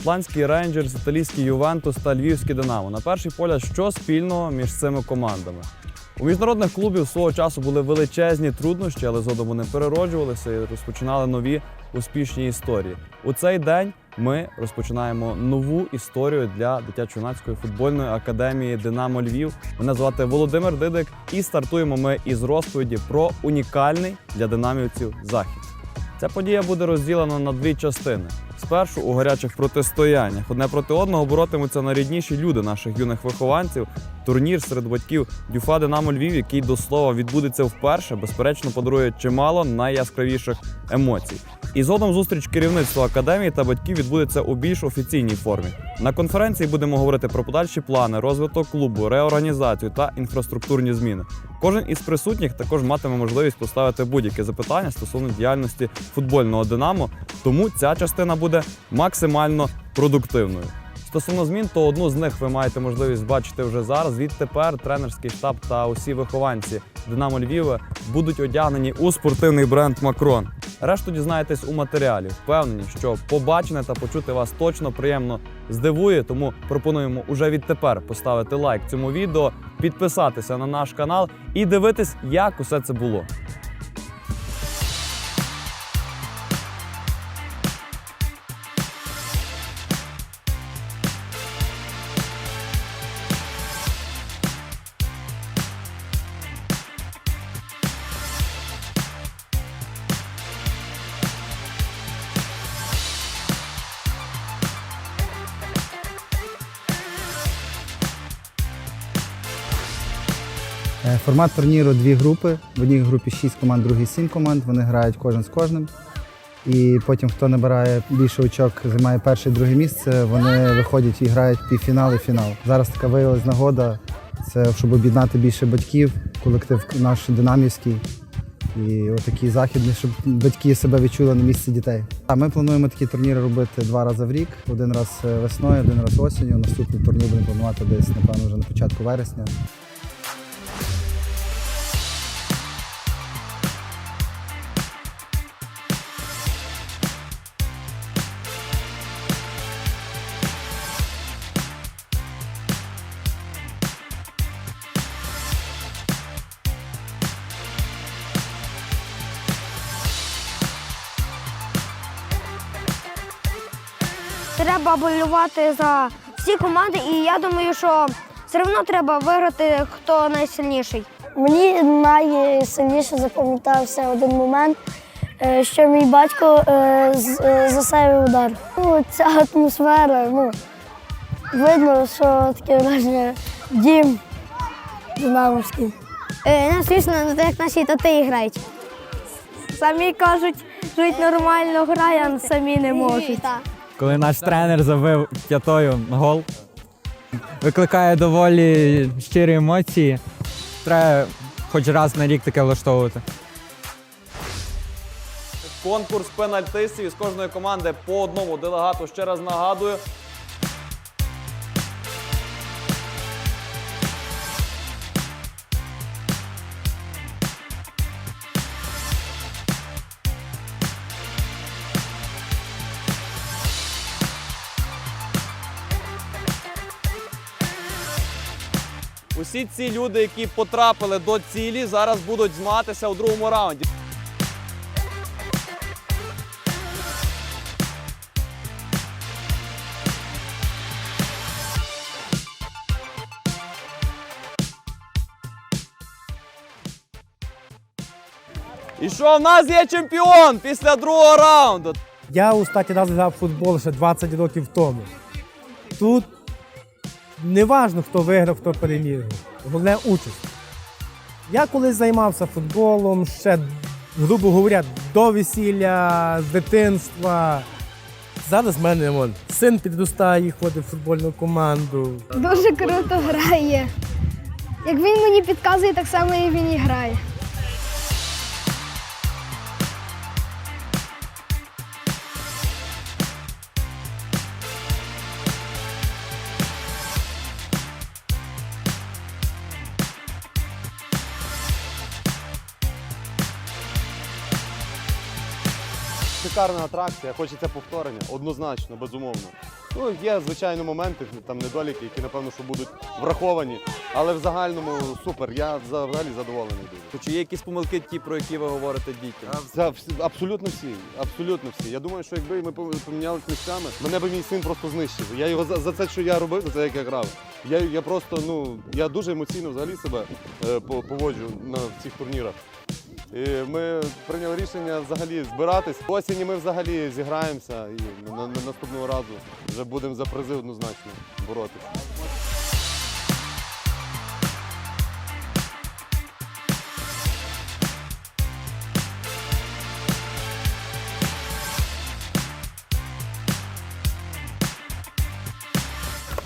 Шотландський Рейнджерс, італійський Ювентус та Львівський Динамо. На перший погляд, що спільного між цими командами? У міжнародних клубів свого часу були величезні труднощі, але згодом вони перероджувалися і розпочинали нові успішні історії. У цей день ми розпочинаємо нову історію для дитячо-юнацької футбольної академії Динамо Львів. Мене звати Володимир Дидик, і стартуємо ми із розповіді про унікальний для динамівців захід. Ця подія буде розділена на дві частини. Спершу у гарячих протистояннях одне проти одного боротимуться найрідніші люди наших юних вихованців. Турнір серед батьків Дюфа Динамо Львів, який до слова відбудеться вперше, безперечно подарує чимало найяскравіших емоцій. І згодом зустріч керівництва академії та батьків відбудеться у більш офіційній формі. На конференції будемо говорити про подальші плани, розвиток клубу, реорганізацію та інфраструктурні зміни. Кожен із присутніх також матиме можливість поставити будь-які запитання стосовно діяльності футбольного Динамо, тому ця частина буде максимально продуктивною. Стосовно змін, то одну з них ви маєте можливість бачити вже зараз. Відтепер тренерський штаб та усі вихованці Динамо Львів будуть одягнені у спортивний бренд Макрон. Решту дізнаєтесь у матеріалі. Впевнені, що побачене та почути вас точно приємно здивує. Тому пропонуємо уже відтепер поставити лайк цьому відео, підписатися на наш канал і дивитись, як усе це було. Формат турніру дві групи. В одній групі 6 команд, в другій 7 команд. Вони грають кожен з кожним. І потім, хто набирає більше очок, займає перше і друге місце, вони виходять і грають півфінал і фінал. Зараз така виявилась нагода, це щоб об'єднати більше батьків, колектив наш динамівський. І отакий захід, щоб батьки себе відчули на місці дітей. А ми плануємо такі турніри робити два рази в рік: один раз е, весною, один раз осінню. Наступний турнір будемо планувати десь, напевно, вже на початку вересня. Треба болювати за всі команди, і я думаю, що все одно треба виграти, хто найсильніший. Мені найсильніше запам'ятався один момент, е, що мій батько е, е, засейвив удар. Ну, ця атмосфера, ну, видно, що таке враження дім динамовський. Е, ну, звісно, як наші тати грають. Самі кажуть, жить нормально грає, а самі не можуть. Коли наш тренер забив п'ятою гол. Викликає доволі щирі емоції. Треба хоч раз на рік таке влаштовувати. Конкурс пенальтистів із кожної команди по одному делегату. Ще раз нагадую. Усі ці люди, які потрапили до цілі, зараз будуть змагатися у другому раунді. І що в нас є чемпіон після другого раунду? Я у статі раз грав футбол ще 20 років тому. Тут не важно, хто виграв, хто переміг. Головне участь. Я колись займався футболом ще, грубо говоря, до весілля, з дитинства. Зараз в мене вон, син підростає, ходить в футбольну команду. Дуже круто грає. Як він мені підказує, так само і він і грає. Шикарна атракція, хочеться повторення, однозначно, безумовно. Ну, є, звичайно, моменти, там недоліки, які, напевно, що будуть враховані. Але в загальному супер, я взагалі задоволений дуже. Чи є якісь помилки, ті, про які ви говорите дітям? Це абсолютно всі. Абсолютно всі. Я думаю, що якби ми помінялися місцями, мене би мій син просто знищив. Я його за, за це, що я робив, за це як я грав. Я, я просто, ну, я дуже емоційно взагалі себе е, поводжу на цих турнірах. І ми прийняли рішення взагалі збиратись. Осінні ми взагалі зіграємося і на, на наступного разу вже будемо за призи однозначно боротися.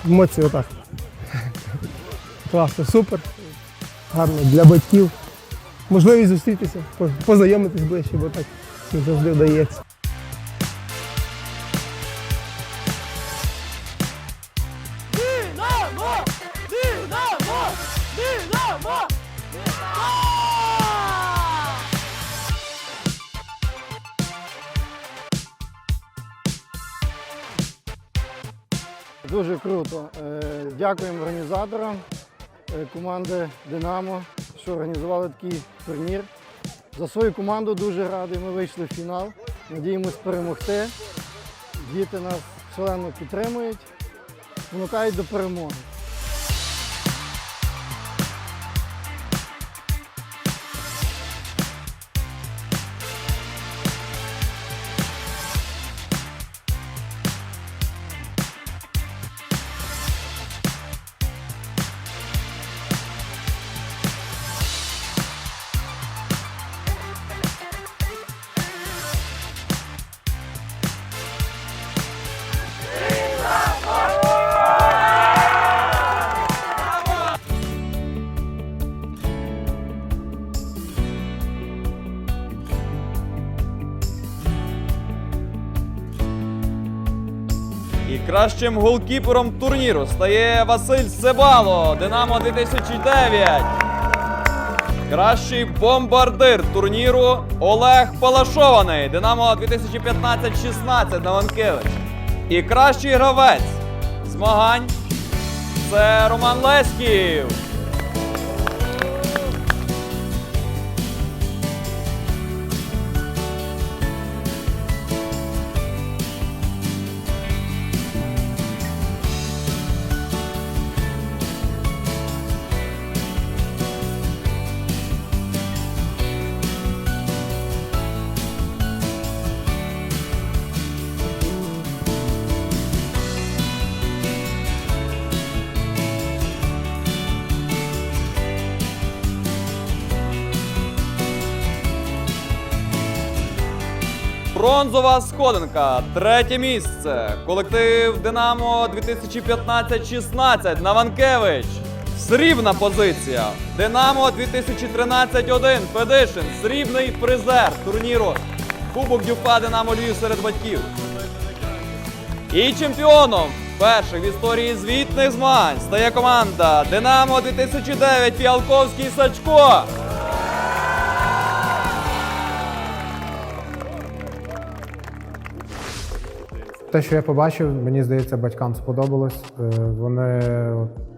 Емоції отак. Класно, супер. Гарно для батьків. Можливість зустрітися, познайомитись ближче, бо так не завжди вдається. Дуже круто. Е, Дякуємо організаторам е, команди Динамо, що організували такий турнір. За свою команду дуже радий. Ми вийшли в фінал. Надіємось перемогти. Діти нас шалено підтримують, спонукають до перемоги. Кращим голкіпером турніру стає Василь Себало, Динамо 2009. Кращий бомбардир турніру Олег Палашований, Динамо 2015-16 Наванкевич. І кращий гравець змагань це Роман Леськів. Бронзова сходинка, третє місце. Колектив Динамо 2015-16 Наванкевич. Срібна позиція. Динамо 2013-1 Федишин. Срібний призер турніру. Кубок Дюфа Динамо Львів серед батьків. І чемпіоном перших в історії звітних змагань стає команда Динамо 2009 Фіалковський Сачко. Те, що я побачив, мені здається, батькам сподобалось. Е, Вони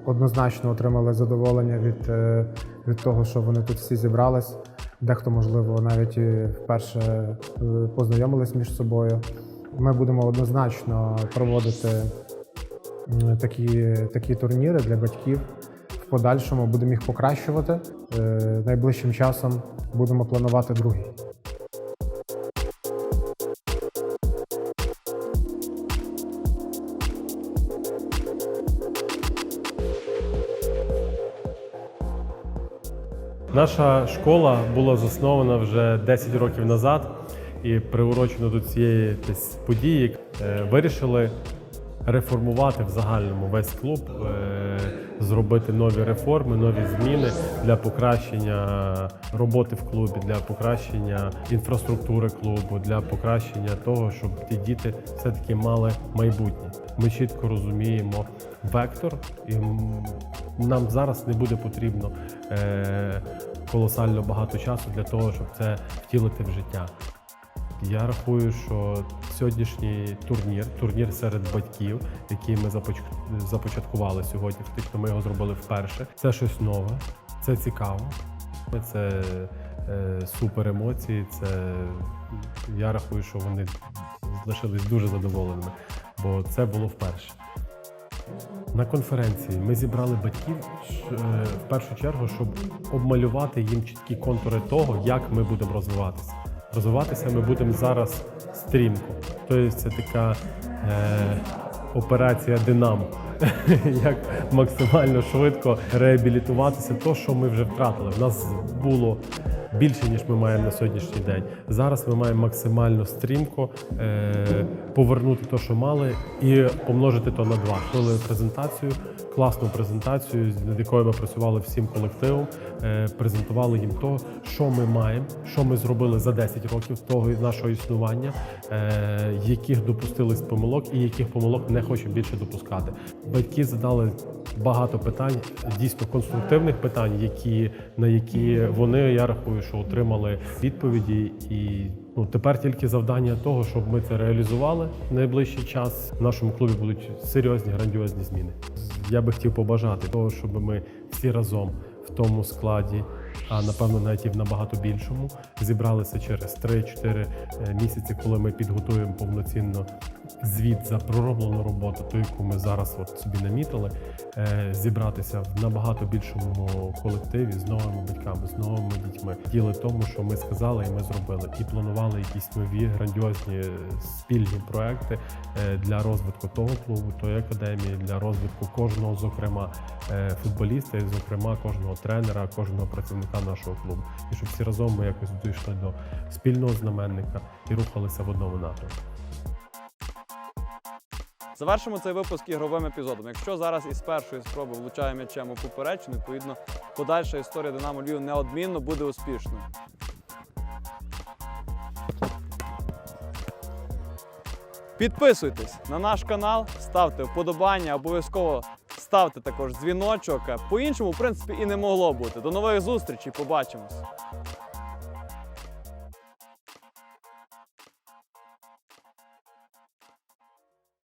однозначно отримали задоволення від, е, від того, що вони тут всі зібрались. Дехто, можливо, навіть вперше е, познайомились між собою. Ми будемо однозначно проводити такі, такі турніри для батьків. В подальшому будемо їх покращувати. Найближчим часом будемо планувати другий. Наша школа була заснована вже 10 років назад і приурочено до цієї події. Е, Вирішили реформувати в загальному весь клуб, е, зробити нові реформи, нові зміни для покращення роботи в клубі, для покращення інфраструктури клубу, для покращення того, щоб ті діти все-таки мали майбутнє. Ми чітко розуміємо вектор, і нам зараз не буде потрібно е, колосально багато часу для того, щоб це втілити в життя. Я рахую, що сьогоднішній турнір, турнір серед батьків, який ми започ- започаткували сьогодні. Фактично ми його зробили вперше. Це щось нове, це цікаво. Це е, супер емоції. Це я рахую, що вони залишились дуже задоволеними, бо це було вперше. На конференції ми зібрали батьків е, в першу чергу, щоб обмалювати їм чіткі контури того, як ми будемо розвиватися. Розвиватися ми будемо зараз стрімко. Тобто це така е, операція Динамо. Як максимально швидко реабілітуватися, то, що ми вже втратили. У нас було більше, ніж ми маємо на сьогоднішній день. Зараз ми маємо максимально стрімко е, повернути те, що мали, і помножити то на два. Зробили презентацію, класну презентацію, над якою ми працювали всім колективом, е, презентували їм то, що ми маємо, що ми зробили за 10 років того нашого існування, е, яких допустились помилок і яких помилок не хочемо більше допускати. Батьки задали багато питань, дійсно конструктивних питань, які, на які вони, я рахую, що отримали відповіді. І ну, тепер тільки завдання того, щоб ми це реалізували в найближчий час. В нашому клубі будуть серйозні, грандіозні зміни. Я би хотів побажати того, щоб ми всі разом в тому складі, а напевно навіть і в набагато більшому, зібралися через 3-4 місяці, коли ми підготуємо повноцінно звіт за пророблену роботу, ту, яку ми зараз от собі намітили, е, зібратися в набагато більшому колективі з новими батьками, з новими дітьми. Діли тому, що ми сказали і ми зробили, і планували якісь нові грандіозні спільні проекти е, для розвитку того клубу, тої академії, для розвитку кожного, зокрема е, футболіста, і зокрема кожного тренера, кожного працівника нашого клубу. І щоб всі разом ми якось дійшли до спільного знаменника і рухалися в одному напрямку. Завершимо цей випуск ігровим епізодом. Якщо зараз із першої спроби влучає м'ячем у поперечину, відповідно, подальша історія Динамо Львів неодмінно буде успішною. Підписуйтесь на наш канал, ставте вподобання, обов'язково ставте також дзвіночок. По-іншому, в принципі, і не могло бути. До нових зустрічей, побачимось!